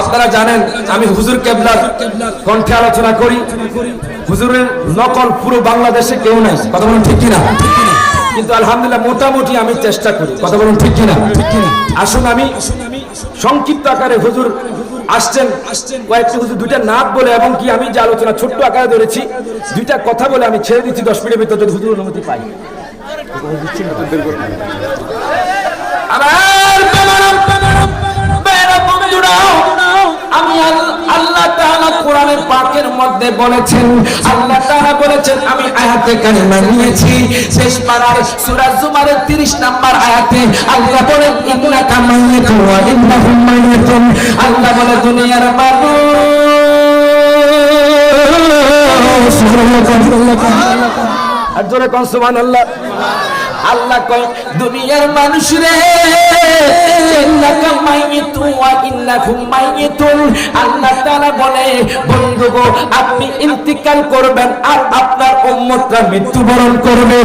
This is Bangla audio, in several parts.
আপনারা জানেন আমি হুজুর কেবলার কণ্ঠে আলোচনা করি। হুজুরের নকল পুরো বাংলাদেশে কেউ নাই। কথা বলুন ঠিক কিনা? কিন্তু আলহামদুলিল্লাহ মোটামুটি আমি চেষ্টা করি। কথা বলুন ঠিক কিনা? আসুন আমি সংক্ষিপ্ত আকারে হুজুর আসছেন। কয়েকটি হুজুর দুইটা নাক বলে এবং কি আমি যে আলোচনা ছোট্ট আকারে ধরেছি, দুইটা কথা বলে আমি ছেড়ে দিচ্ছি, দশ মিনিটের ভিতরে যদি হুজুর অনুমতি পাই। আমার আল্লাহ তাআলা কোরআনের পাকের মধ্যে বলেছেন, আল্লাহ তাআলা বলেছেন, আমি আয়াতে কারিমা নিয়েছি। শেষ পারার সূরা জুমারের 30 নাম্বার আয়াতে আল্লাহ বলেন, ইন্নাকা মাইয়াতুন ওয়া ইন্নাহুম মাইয়াতুন। আল্লাহ বলে, দুনিয়ার মানুষ। আল্লাহ কয়, দুনিয়ার মানুষ রে। ইন্নাকা ওয়া ইন্নাকুম মাইয়াতুন। আল্লাহ তাআলা বলে, বন্ধু গো, আপনি ইন্তিকাল করবেন আর আপনার উম্মতরা মৃত্যুবরণ করবে।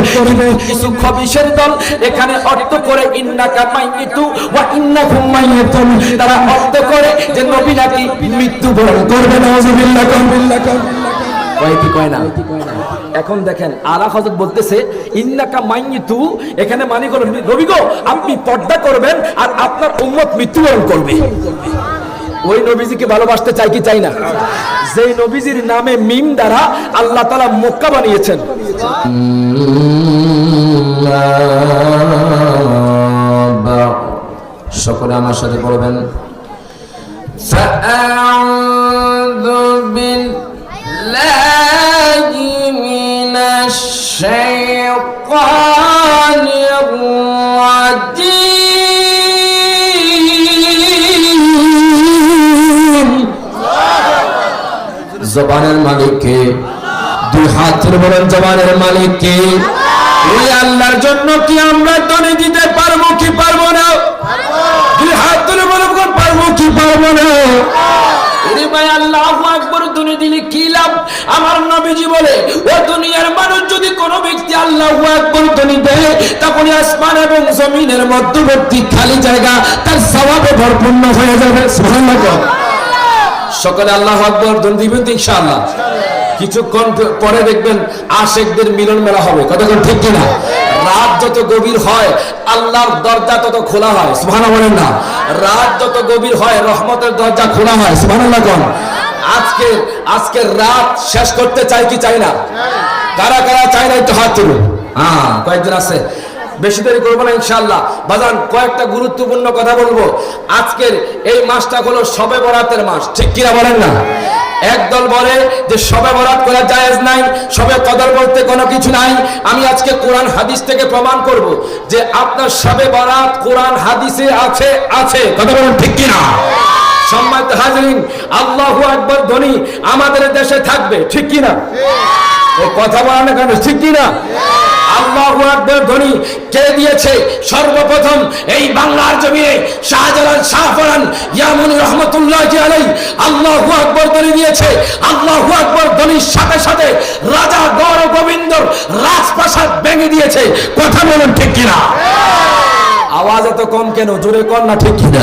কিছু খবিশের দল এখানে অর্থ করে, ইন্নাকা মাইয়াতু ওয়া ইন্নাকুম মাইয়াতুন। তারা অর্থ করে যে নবী নাকি মৃত্যুবরণ করবে কয় কি কয় না? এখন দেখেন আলা হজরত বলতেছে ইন্নাকা মাইয়িতু এখানে মানে হলো নবী গো আপনি পর্দা করবেন আর আপনার উম্মত মৃত্যুবরণ করবে ওই নবীজিকে ভালোবাসতে চাই কি চাই না যেই নবীজির নামে মিম দ্বারা আল্লাহ তাআলা মক্কা বানিয়েছেন সকলে আমার সাথে পড়বেন فأعوذ بالله من الشيطان الرجيم জবানের মালিককে দুই হাতের বলেন জবানের মালিককে ওই আল্লাহর জন্য কি আমরা দনে দিতে পারবো কি পারবো না দুই হাত তুলে বলব পারবো কি পারবো না এরে ভাই আল্লাহু আকবার দিলে কি লাভ? আমার নবীজি বলে, ও দুনিয়ার মানুষ যদি কোন ব্যক্তি আল্লাহু আকবার দুনি দেয় তখন আসমান এবং জমিনের মধ্যবর্তী খালি জায়গা তার সওয়াবে ভরপূর্ণ হয়ে যাবে। সকলে আল্লাহ আকবর দন দিবেন ইনশাআল্লাহ? কিছুক্ষণ পরে দেখবেন আশেকদের মিলন মেলা হবে। কতক্ষণ ঠিক কিনা? রাত যত গভীর হয়, আল্লাহর দরজা তত খোলা হয়। বলেন না। রাত যত গভীর হয়, রহমতের দরজা খোলা হয়। সুবহানাল্লাহ কোন। আজকে আজকে রাত শেষ করতে চাই কি চাই না? কারা কারা চাই না একটু হাত তুলুন। হ্যাঁ কয়েকজন আছে। বেশি দেরি করব না ইনশাল্লাহ বাজান, কয়েকটা গুরুত্বপূর্ণ কথা বলব। আজকের এই মাসটা হলো সবে বরাতের মাস। ঠিক কিনা বলেন না? একদল বলে যে সবে বরাত করা জায়েজ নাই, সবে কদর বলতে কোনো কিছু নাই। আমি আজকে কোরআন হাদিস থেকে প্রমাণ করব যে আপনার সবে বরাত কোরআন হাদিসে আছে আছে। কথা বলুন ঠিক কিনা? সম্মানিত হাজরিন আল্লাহু আকবর ধ্বনি আমাদের দেশে থাকবে ঠিক কিনা? ও কথা বলা না কেন ঠিক কিনা? আল্লাহু আকবার ধ্বনি কে দিয়েছে? সর্বপ্রথম এই বাংলার জমিনে শাহজালাল শাহফরান ইয়ামুন রহমতুল্লাহ আলাই আল্লাহু আকবার ধ্বনি দিয়েছে। আল্লাহু আকবার ধ্বনির সাথে সাথে রাজা গৌর গোবিন্দর রাজপ্রাসাদ ভেঙে দিয়েছে। কথা বলুন ঠিক কিনা? আওয়াজ এত কম কেন? জোরে কর না ঠিক কিনা?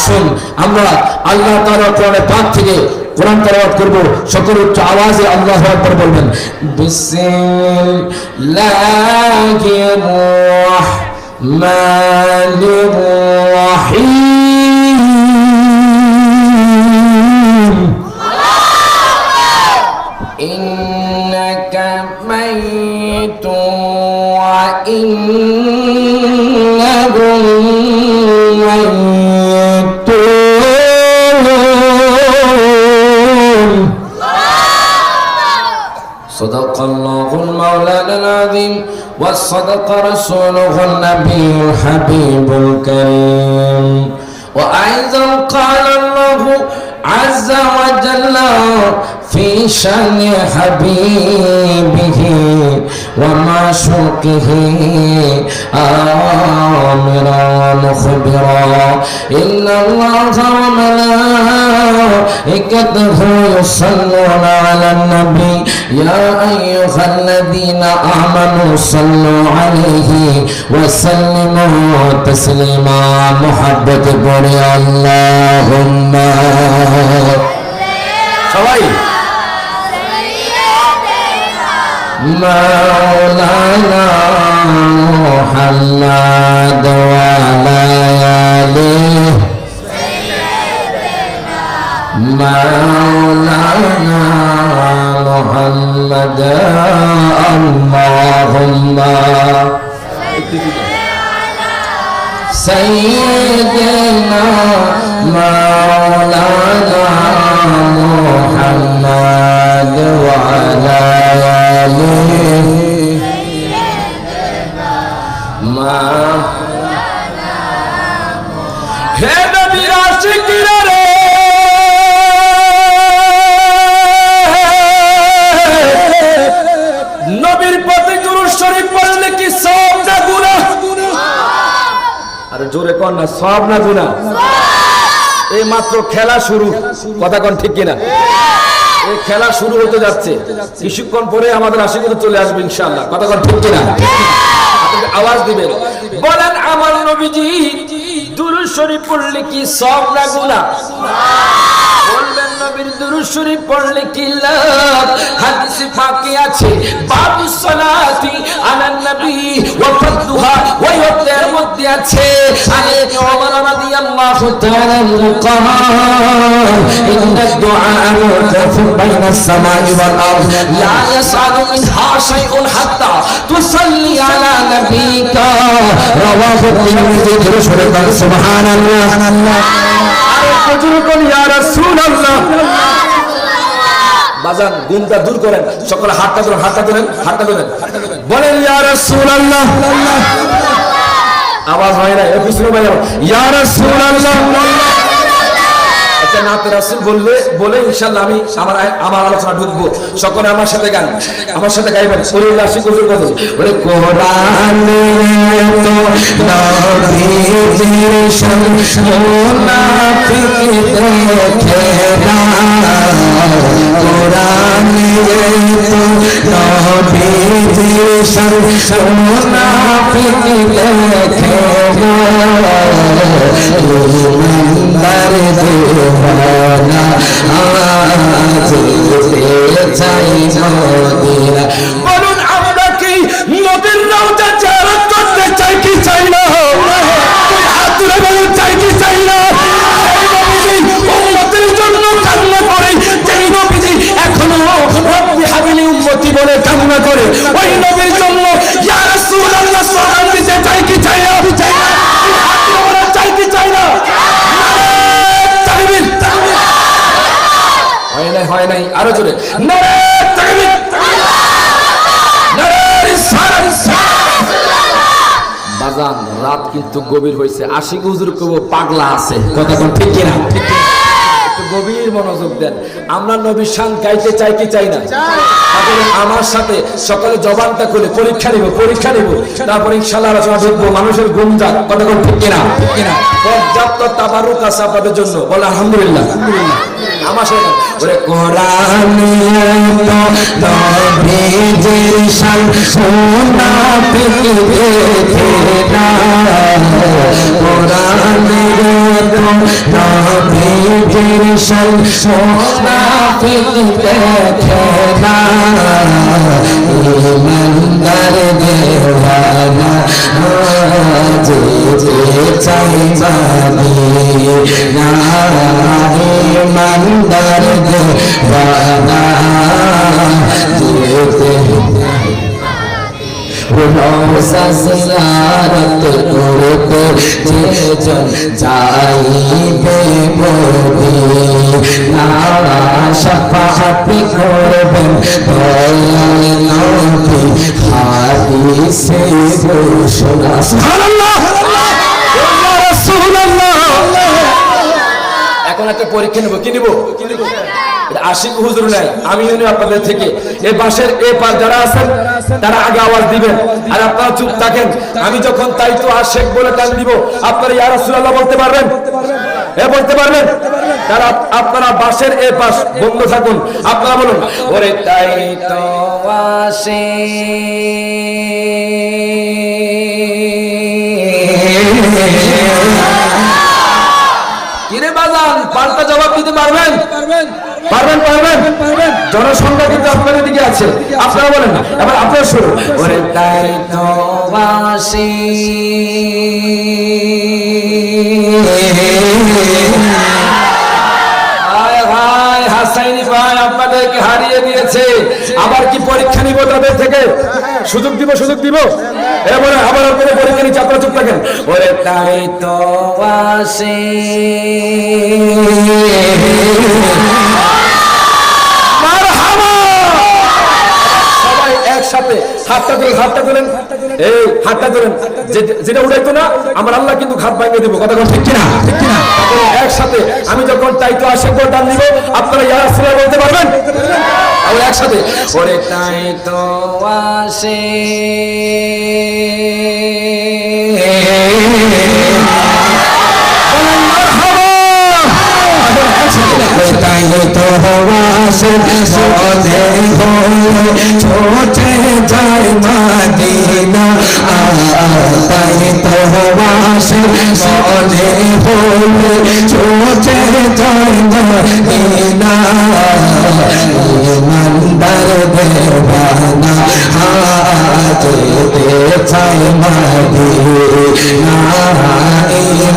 আসুন। আমরা আল্লাহ তাআলা কোরআনের পাক থেকে কোরআন তেলাওয়াত করব। সকল উচ্চ আওয়াজে আল্লাহু আকবার বলবেন, বিসমিল্লাহির রহমানির রহিম। صدق الله المولانا العظيم وصدق رسوله النبي الحبيب الكريم وأيضا قال الله عز وجل في شان حبيبه ومعشوقه آمرا مخبرا إن الله وملائكته الملائكته يصلون على النبي يا أيها الذين آمنوا صلوا عليه وسلموا تسليما محبة قولي اللهم সবাই مولانا محمد وعلى آله مولانا محمد. اللهم سيدنا مولانا محمد وعلى آله ما হে নবীর আশিকিরা রে নবীর প্রতি দুরূদ শরীফ পড়লে কি সব না গুনাহ আরে জোরে কর না, সব না গুনাহ। এই মাত্র খেলা শুরু। কথা কোন ঠিক কিনা? খেলা শুরু হতে যাচ্ছে। কিছুক্ষণ পরে আমাদের আশীর্বাদ চলে আসবে ইনশাল্লাহ কথা কথা ঠিক না আওয়াজ দিবেন। বলেন, আমার নবীজি, দুরুদ শরীফ পড়লে কি সব না বলবেন, নবীর শরীফ পড়লে কি লাভ? হাদিসে আছে, বাবু আলান নবী মধ্যে আছে। ওমর রাদিয়াল্লাহু তাআলা إن الدعاء يرتف بين السماء والأرض لا يسعد منها شيء حتى تصلي على نبيك رواه الترمذي برشد سبحان الله আরে হুজুর কোন ইয়া রাসূলুল্লাহ বাজান গুমটা দূর করেন সকলে হাতটা ধরেন হাতটা ধরেন হাতটা ধরেন বলেন ইয়া রাসূলুল্লাহ আওয়াজ হয় না এর পিছনে বাইরে ইয়া রাসূলুল্লাহ একটা নাতে রাসূল বললে, বলে ইনশাআল্লাহ আমি আমার আমার আলোচনা ঢুকবো। সকলে আমার সাথে গান, আমার সাথে গাইবেন। শরীর রাশি হুজুর কথা বলে, কোরআন তো নবীজির মুনাফিক দেখে না। কোরআন তো নবীজির মুনাফিক দেখে না ইমানদার দেওয়ানা আজ চাই মদিনা বলুন, আমরা কি নদীর রওজা চারণ করতে চাই, কি চাই না? বলে করে ওই নবীর জন্য ইয়া রাসূলুল্লাহ সালাম দিতে চাই কি চাই না? চাই না। হাত চাই কি চাই না? তাকবীর হয় নাই হয় নাই আরও জোরে। নারে তাকবীর। বাজান রাত কিন্তু গভীর হয়েছে। আশিক হুজুর কব পাগলা আছে। কথা কোন ঠিক কিনা? একটু গভীর মনোযোগ দেন। আমরা নবীর শান গাইতে চাই কি চাই না? তারপরে আমার সাথে সকালে জবানটা খুলে পরীক্ষা নিব পরীক্ষা নিব। তারপরে ইনশাআল্লাহ আলোচনা ঢুকবো মানুষের ঘুম যাক। কোন ঠিক কিনা? কিনা পর্যাপ্ত তাবারুক আছে আপনাদের জন্য। বলে, আলহামদুলিল্লাহ। আমার সাথে নবীজির শান মুনাফিক দেখে না ইমানদার দেওয়ানা যেতে চাই এখন একটা পরীক্ষা নেব কি নিবো? আশিক হুজুর নাই আমি আপনাদের থেকে। এই পাশের এ পার যারা আছেন, তারা আগে আওয়াজ দিবেন। আর আপনারা চুপ থাকেন। আমি যখন তাই তো আশেক বলে টান দিব, আপনারা ইয়া রাসূলুল্লাহ বলতে পারবেন? এ বলতে পারবেন? তারা আপনারা বাসের এ পাশ বন্ধ থাকুন। আপনারা বলুন, ওরে তাই তো আসে। কিরে বাজান, পাল্টা জবাব দিতে পারবেন পারবেন? পারবেন পারবেন? জনসংখ্যা কিন্তু আপনাদের দিকে আছে। আপনারা বলেন না। এবার আপনারা শুরু ওরে তাই তো বাসি হাসাইনি ভাই আপনাদেরকে হারিয়ে দিয়েছে। আবার কি পরীক্ষা নিব তাদের থেকে? সুযোগ দিব সুযোগ দিব? এবারে আবার পরীক্ষা চুপ থাকেন। ওরে তাই তো আসে। একসাথে আল্লাহ কিন্তু দিব। কথা কোন কিনা? কিনা একসাথে আমি যখন তাই তো আশে করে দিব। আপনারা ইয়া রাসূলুল্লাহ বলতে পারবেন? একসাথে। ওরে তাই তো আসে। তাই তো হওয়াসে সদে হয়ে ছোটে যায় মাদিনা। তাই তোমাসে সদে হলে ছোটে তৈনা মন্দর দেবানা হাতে দেখাই মাদি না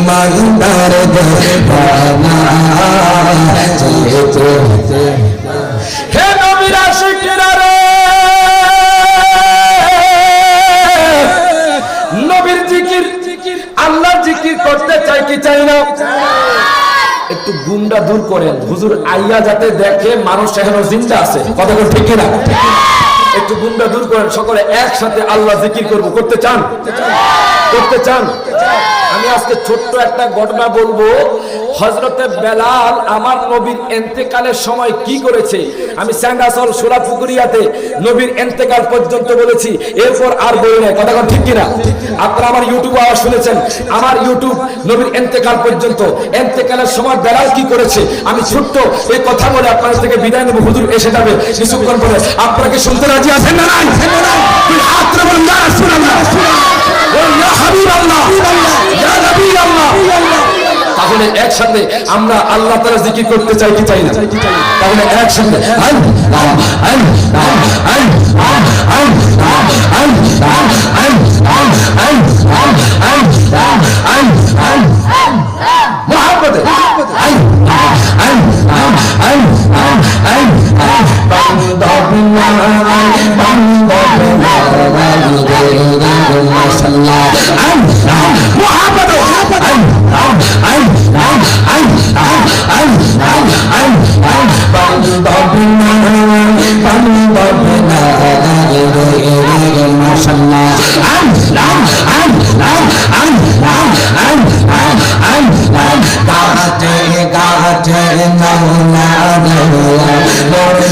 মন্দর দেবানা যেতে গুমটা দূর করেন। হুজুর আইয়া যাতে দেখে মানুষ এখনও জিন্দা আছে। কথা বল ঠিক কিনা? একটু গুন্ডা দূর করেন, সকলে একসাথে আল্লাহ জিকির করব। করতে চান? করতে চান? আমি আজকে ছোট্ট একটা ঘটনা বলব। হজরতে বেলাল আমার নবীর এন্তেকালের সময় কি করেছে? আমি স্যান্ডাসল সোলা পুকুরিয়াতে নবীর এন্তেকাল পর্যন্ত বলেছি এরপর আর বলি নাই। কথা কথা ঠিক কিনা? আপনারা আমার ইউটিউব আওয়াজ শুনেছেন। আমার ইউটিউব নবীর এন্তেকাল পর্যন্ত। এন্তেকালের সময় বেলাল কি করেছে? আমি ছোট্ট এই কথা বলে আপনাদের থেকে বিদায় নেব। হুজুর এসে যাবে কিছুক্ষণ পরে। আপনারা কি শুনতে রাজি আছেন না নাই? তুলে বলুন, রাসূলুল্লাহ। ও ইয়া হাবিবাল্লাহ। ইয়া নবীআল্লাহ। তাহলে একসাথে আমরা আল্লাহ তাআলা জিকির করতে চাই কি চাই না তাহলে একসাথে আল্লাহ আল্লাহ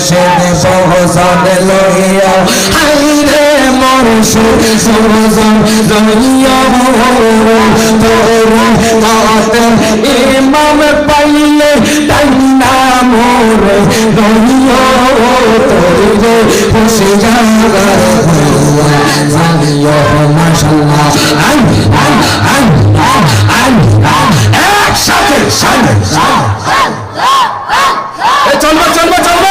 সে সহজ লইয়া হাই রে সে সরজন রহিয়া ইমাম পাইলে টাইনা মোর রহিয়া তোরে চলবে চলবে চলবে।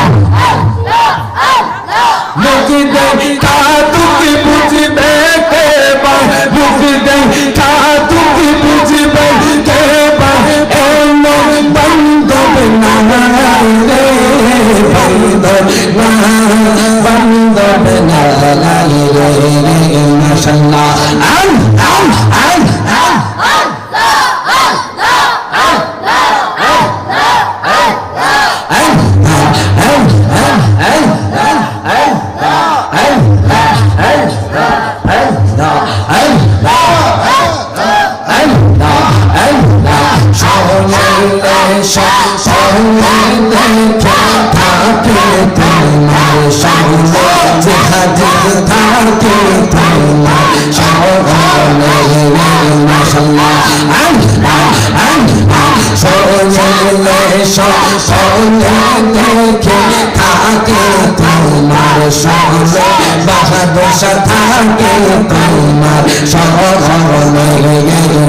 তোমার সামনে বাহাদুর থাকে তোমার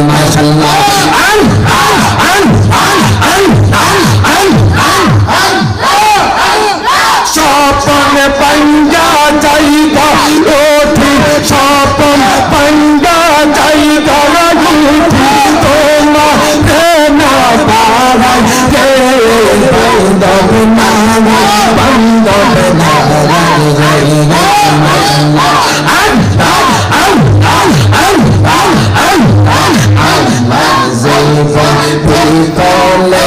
মাশাআল্লাহ আল্লাহ স্বপন পঞ্জা যাইবা ওঠি স্বপন পঞ্জা যাইবা উঠি তোমা না পারাই কে বন্ধব না বন্ধব না আল্লাহ আল্লাহ আল্লাহ আল্লাহ যাইবা বিকলে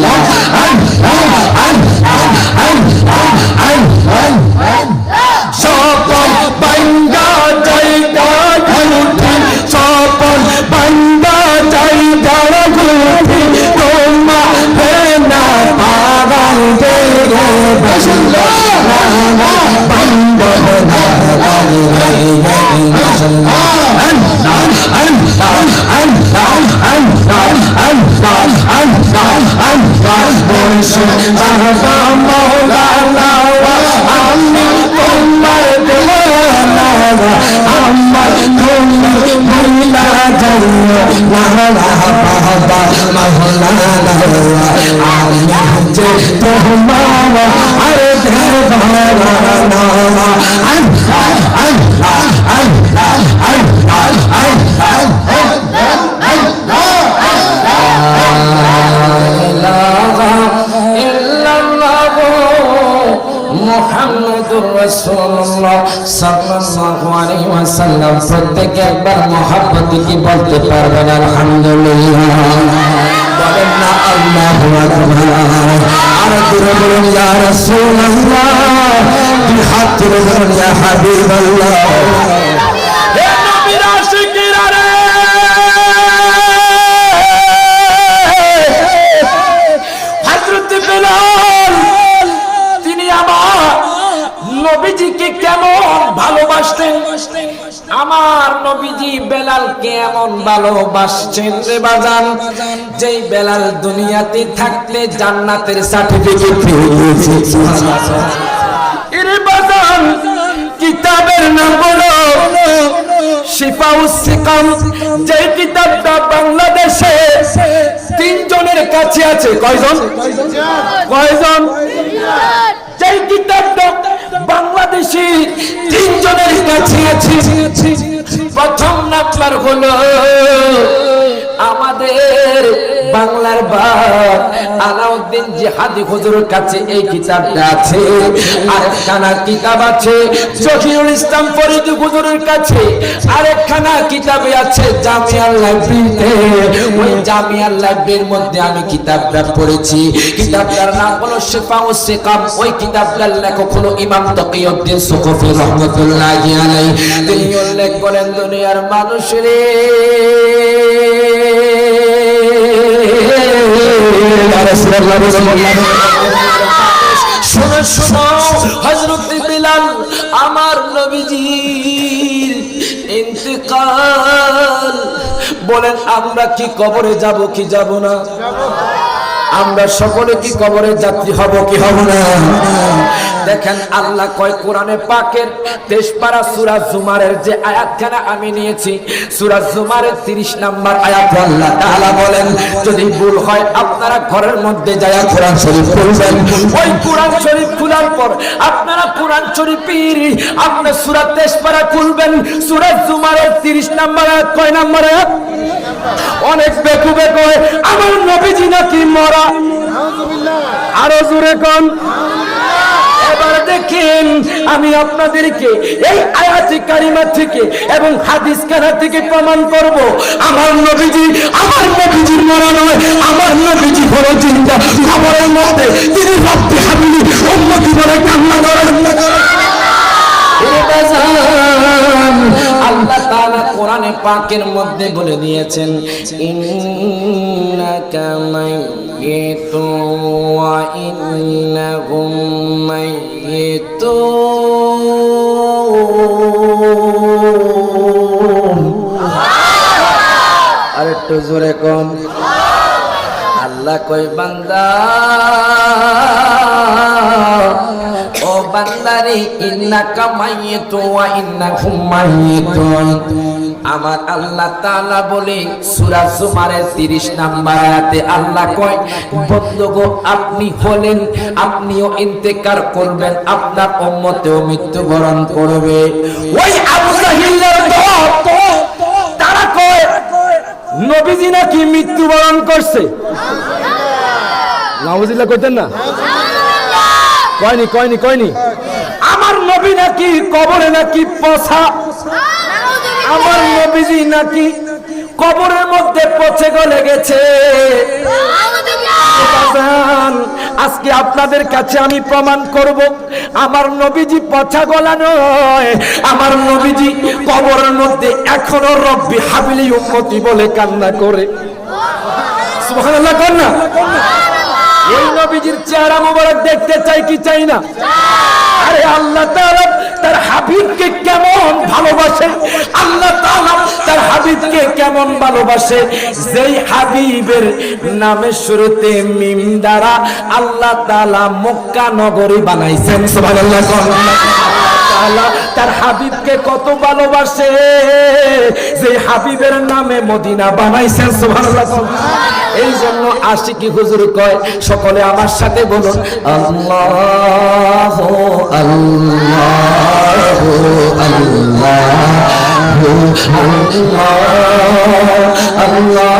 রে প্রত্যেকে একবার মহাব্বত কি বলতে পারবেন? আলহামদুলিল্লাহ। বলেন না আল্লাহ আর দূরে বলুন দুই হাত তুলে বলুন, ইয়া হাবিবাল্লাহ। তিনি আমার নবীজিকে কেমন ভালোবাসতেন? আমার নবীজি বেলাল কেমন ভালোবাসছেন রে বাজান, যেই বেলাল দুনিয়াতে থাকলে জান্নাতের সার্টিফিকেট পেয়েছে এরে বাজান, কিতাবের নাম বলো শিফাউস সিকাম। যে কিতাবটা বাংলাদেশে তিনজনের কাছে আছে। কয়জন? কয়জন? যেই কিতাবটা বাংলাদেশি তিনজনের কাছে আছে। প্রথম নাম্বার হলো আমাদের বাংলার আলাউদ্দিন জিহাদি হুজুরের কাছে এই কিতাবটা আছে। আরেকখানা কিতাব আছে ইসলাম ফরিদি হুজুরের কাছে। আরেকখানা কিতাবে আছে জামিয়ার লাইব্রেরিতে। ওই জামিয়ার লাইব্রেরির মধ্যে আমি কিতাবটা পড়েছি। কিতাবটার নাম হলো শেফাউস সিকাম। ওই কিতাবটার লেখক হলো ইমাম তকিউদ্দিন সুকফি রহমাতুল্লাহি আলাইহি। তিনি উল্লেখ করেন, দুনিয়ার মানুষের শোনো শোনো হযরত বিলাল আমার নবীজির ইন্তেকাল। বলেন আমরা কি কবরে যাব কি যাব না? আমরা সকলে কি কবরের যাত্রী হব কি হব না? দেখেন আল্লাহ কয় কোরআনে পাকের তেজপাড়া সূরা জুমারের যে আয়াতখানা আমি নিয়েছি সূরা জুমারের 30 নাম্বার আয়াত আল্লাহ তাআলা বলেন যদি ভুল হয় আপনারা ঘরের মধ্যে যায় কোরআন শরীফ পড়বেন। ওই কোরআন শরীফ খোলার পর আপনারা কোরআন শরীফের আপনি সূরা তেজপাড়া খুলবেন সূরা জুমারের 30 নাম্বার আয়াত কয় নাম্বার আয়াত? অনেক বেকু বেকু হয়, আমার নবীজি নাকি মরা? আরও জোরে কোন। এবার দেখেন, আমি আপনাদেরকে এই আয়াতি কারিমা থেকে এবং হাদিস কানা থেকে প্রমাণ করব। আমার নবীজি আমার নবীজি মরা নয়, আমার নবীজি হলো চিন্তা খবরের মধ্যে তিনি রব্বি হাবিলি অন্য জীবনে কান্না করেন। আল্লাহ তাআলা কোরআনে পাকের মধ্যে বলে দিয়েছেন ইন্নাকা মাইয়িতু ওয়া ইন্নাহুম মাইয়িতুন আরেকটু জোরে কম। আল্লাহ কই বান্দা ও বান্দারে, ইন্নাকা মাইয়িতু ওয়া ইন্নাকুম মাইয়িতুন। আমার আল্লাহ তাআলা বলে, সূরা জুমারের 30 নাম্বার আয়াতে আল্লাহ কয় বন্ধুগো আপনি হলেন, আপনিও ইন্তেকার করবেন, আপনার উম্মতেও মৃত্যুবরণ করবে। ওই আবু জাহিলের দল তারা কয়, নবীজি নাকি মৃত্যুবরণ করছে? নাউজিল্লাহ কইতেন না? কয়নি কয়নি কয়নি? আমার নবী নাকি কবরে নাকি পচা আমার নবীজি নাকি কবরের মধ্যে পচে গলে গেছে? আজকে আপনাদের কাছে আমি প্রমাণ করব, আমার নবীজি পচা গলা নয়, আমার নবীজি কবরের মধ্যে এখনও রব্বি হাবিলি উম্মতি বলে কান্না করে। সুবহানাল্লাহ কর না দেখতে চাই কি চাই না? আল্লাহ তার হাবিবকে কেমন ভালোবাসে। আল্লাহ তার হাবিবকে কেমন ভালোবাসে। হাবিবের শুরুতে মিম দ্বারা আল্লাহ তাআলা মক্কা নগরী বানাইছেন। তাআলা তার হাবিবকে কত ভালোবাসে যে হাবিবের নামে মদিনা বানাইছেন, সুবহানাল্লাহ। এই জন্য আশিকি হুজুর কয়, সকলে আমার সাথে বলুন, আল্লাহ আল্লাহ আল্লাহ আল্লাহ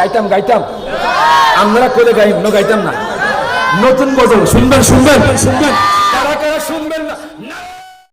গাইতাম গাইতাম। আমরা করে গাই গাইতাম না। নতুন বদল শুনবেন শুনবেন শুনবেন।